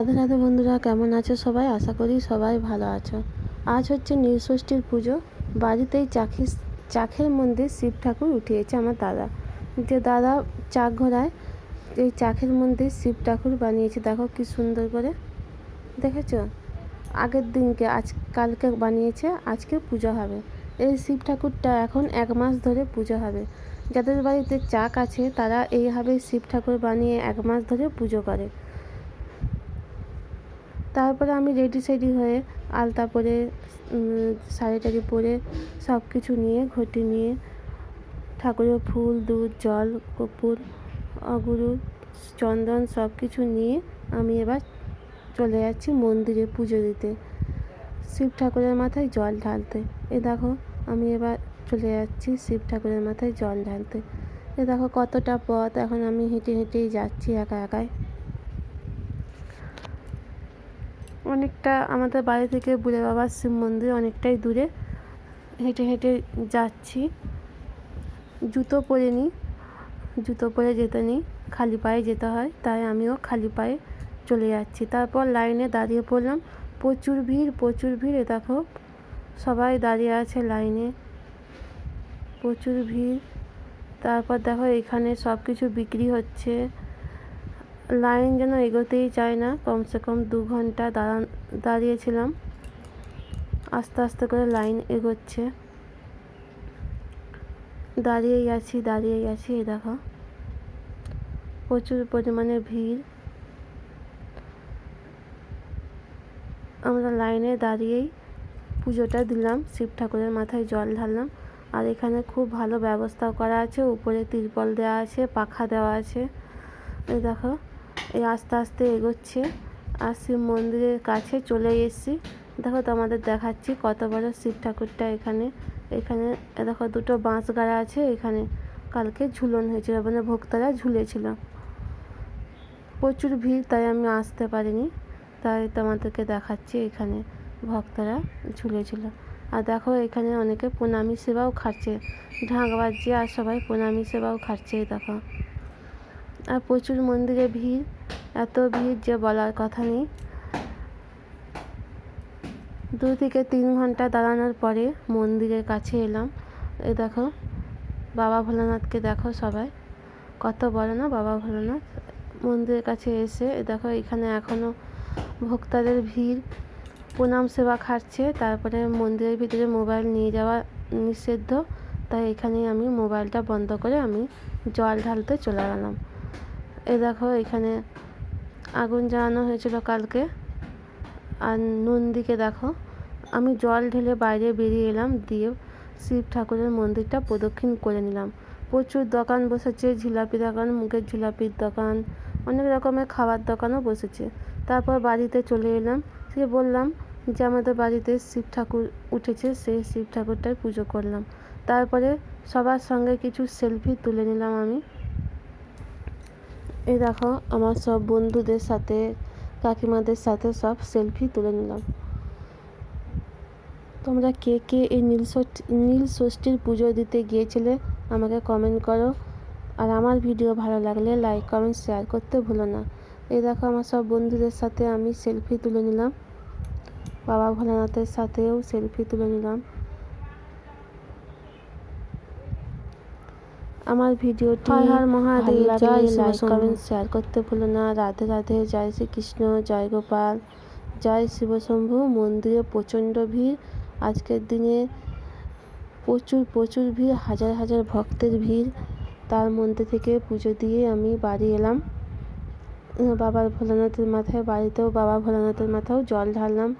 রাধে রাধে বন্ধুরা, কেমন আছো সবাই? আশা করি সবাই ভালো আছো। আজ হচ্ছে নীলষষ্ঠীর পুজো। বাড়িতেই চাখি চাখের মধ্যে শিব ঠাকুর উঠিয়েছে আমার দাদা। যে দাদা চাক ঘোরায় এই চাখের মধ্যে শিব ঠাকুর বানিয়েছে। দেখো কি সুন্দর করে। দেখেছ? আগের দিনকে, আজ কালকে বানিয়েছে, আজকে পুজো হবে। এই শিব ঠাকুরটা এখন এক মাস ধরে পুজো হবে। যাদের বাড়িতে চাক আছে, তারা এইভাবে শিব ঠাকুর বানিয়ে এক মাস ধরে পুজো করে। তারপরে আমি রেডি সেডি হয়ে আলতা পরে শাড়ি টাড়ি পরে সব কিছু নিয়ে, ঘটি নিয়ে, ঠাকুরের ফুল, দুধ, জল, কর্পূর, অগুরু, চন্দন সব কিছু নিয়ে আমি এবার চলে যাচ্ছি মন্দিরে পুজো দিতে। শিব ঠাকুরের মাথায় জল ঢালতে। এ দেখো, আমি এবার চলে যাচ্ছি শিব ঠাকুরের মাথায় জল ঢালতে। এ দেখো কতটা পথ, এখন আমি হেঁটে হেঁটেই যাচ্ছি একা একাই। অনেকটা আমাদের বাড়ি থেকে বুড়ে বাবার শিব মন্দির অনেকটাই দূরে। হেঁটে হেঁটে যাচ্ছি। জুতো পরে নিই জুতো পরে যেতে নেই। খালি পায়ে যেতে হয়, তাই আমিও খালি পায়ে চলে যাচ্ছি। তারপর লাইনে দাঁড়িয়ে পড়লাম। প্রচুর ভিড় প্রচুর ভিড়। দেখো, সবাই দাঁড়িয়ে আছে লাইনে। প্রচুর ভিড়। তারপর দেখো এখানে সব কিছু বিক্রি হচ্ছে। লাইন যেন এগোতেই চায় না। কমসে কম দু ঘণ্টা দাঁড়ান, দাঁড়িয়েছিলাম। আস্তে আস্তে করে লাইন এগোচ্ছে। দাঁড়িয়েই আছি দাঁড়িয়েই আছি, এই দেখো। প্রচুর পরিমাণে ভিড়। আমরা লাইনে দাঁড়িয়েই পুজোটা দিলাম, শিব ঠাকুরের মাথায় জল ঢাললাম। আর এখানে খুব ভালো ব্যবস্থাও করা আছে। উপরে তিরপল দেওয়া আছে, পাখা দেওয়া আছে। এই দেখো। এই আস্তে আস্তে এগোচ্ছে। আর শিব মন্দিরের কাছে চলে এসেছি দেখো তোমাদের দেখাচ্ছি কত বড় শিব ঠাকুরটা এখানে। এখানে দেখো দুটো বাঁশ গাড়া আছে, এখানে কালকে ঝুলন হয়েছিল মানে ভক্তরা ঝুলেছিল। প্রচুর ভিড়, তাই আমি আসতে পারিনি। তাই তোমাদেরকে দেখাচ্ছি, এখানে ভক্তরা ঝুলেছিল। আর দেখো এখানে অনেকে প্রণামী সেবাও খাচ্ছে। ঢাক বাজছে আর সবাই প্রণামী সেবাও খাচ্ছে দেখো। আর প্রচুর মন্দিরে ভিড়, এত ভিড় যে বলার কথা নেই। দু থেকে তিন ঘণ্টা দাঁড়ানোর পরে মন্দিরের কাছে এলাম। এ দেখো, বাবা ভোলানাথকে দেখো সবাই। কত বড় না বাবা ভোলানাথ? মন্দিরের কাছে এসে, এ দেখো এখানে এখনও ভক্তদের ভিড়। প্রণাম সেবা খাচ্ছে, তারপরে মন্দিরের ভিতরে মোবাইল নিয়ে যাওয়া নিষিদ্ধ। তাই এখানেই আমি মোবাইলটা বন্ধ করে আমি জল ঢালতে চলে গেলাম। এ দেখো, এখানে আগুন জ্বালানো হয়েছিল কালকে। আর নন্দীকে দেখো, আমি জল ঢেলে বাইরে বেরিয়ে এলাম, দিয়ে শিব ঠাকুরের মন্দিরটা প্রদক্ষিণ করে নিলাম। প্রচুর দোকান বসেছে জিলাপি দোকান মুখের জিলাপির দোকান, অনেক রকমের খাবার দোকানও বসেছে। তারপর বাড়িতে চলে এলাম সে বললাম যে আমাদের বাড়িতে শিব ঠাকুর উঠেছে, সেই শিব ঠাকুরটার পুজো করলাম। তারপরে সবার সঙ্গে কিছু সেলফি তুলে নিলাম আমি। এই দেখো, আমার সব বন্ধুদের সাথে, কাকিমাদের সাথে সব সেলফি তুলে নিলাম। তোমরা কে কে এই নীল নীল ষষ্ঠীর পুজো দিতে গিয়েছিলে, আমাকে কমেন্ট করো। আর আমার ভিডিও ভালো লাগলে লাইক কমেন্ট শেয়ার করতে ভুলো না। এই দেখো, আমার সব বন্ধুদের সাথে আমি সেলফি তুলে নিলাম। বাবা ভোলানাথের সাথেও সেলফি তুলে নিলাম। আমার ভিডিওটি হর হর মহাদেব, জয় লাইক। কমেন্ট শেয়ার করতে ভুলো না। রাধে রাধে জয় শ্রীকৃষ্ণ জয় গোপাল। জয় শিবশম্ভু মন্দিরে প্রচণ্ড ভিড়। আজকের দিনে প্রচুর প্রচুর ভিড় হাজার হাজার ভক্তের ভিড়। তার মধ্যে থেকে পুজো দিয়ে আমি বাড়ি এলাম। বাবার ভোলানাথের মাথায় বাড়িতেও বাবা ভোলানাথের মাথাও জল ঢাললাম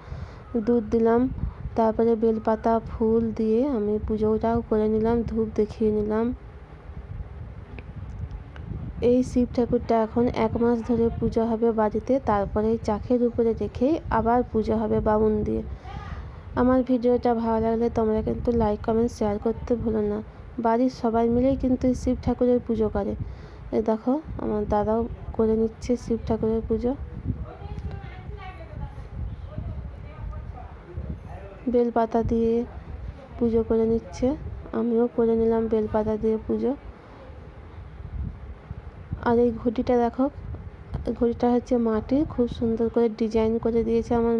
দুধ দিলাম। তারপরে বেলপাতা ফুল দিয়ে আমি পুজোটাও করে নিলাম ধূপ দেখিয়ে নিলাম। এই শিব ঠাকুরটা এখন এক মাস ধরে পুজো হবে বাড়িতে, তারপরে চাখের উপরে রেখে আবার পুজো হবে বামুন দিয়ে আমার ভিডিওটা ভালো লাগলে তোমরা কিন্তু লাইক কমেন্ট শেয়ার করতে ভুলো না। বাড়ির সবাই মিলেই কিন্তু শিব ঠাকুরের পুজো করে। এই দেখো, আমার দাদাও করে নিচ্ছে শিব ঠাকুরের পুজো। বেলপাতা দিয়ে পুজো করে নিচ্ছে। আমিও করে নিলাম বেলপাতা দিয়ে পুজো। আর এই ঘটিটা দেখো ঘড়িটা হচ্ছে মাটির, খুব সুন্দর করে ডিজাইন করে দিয়েছে আমার মেয়ে।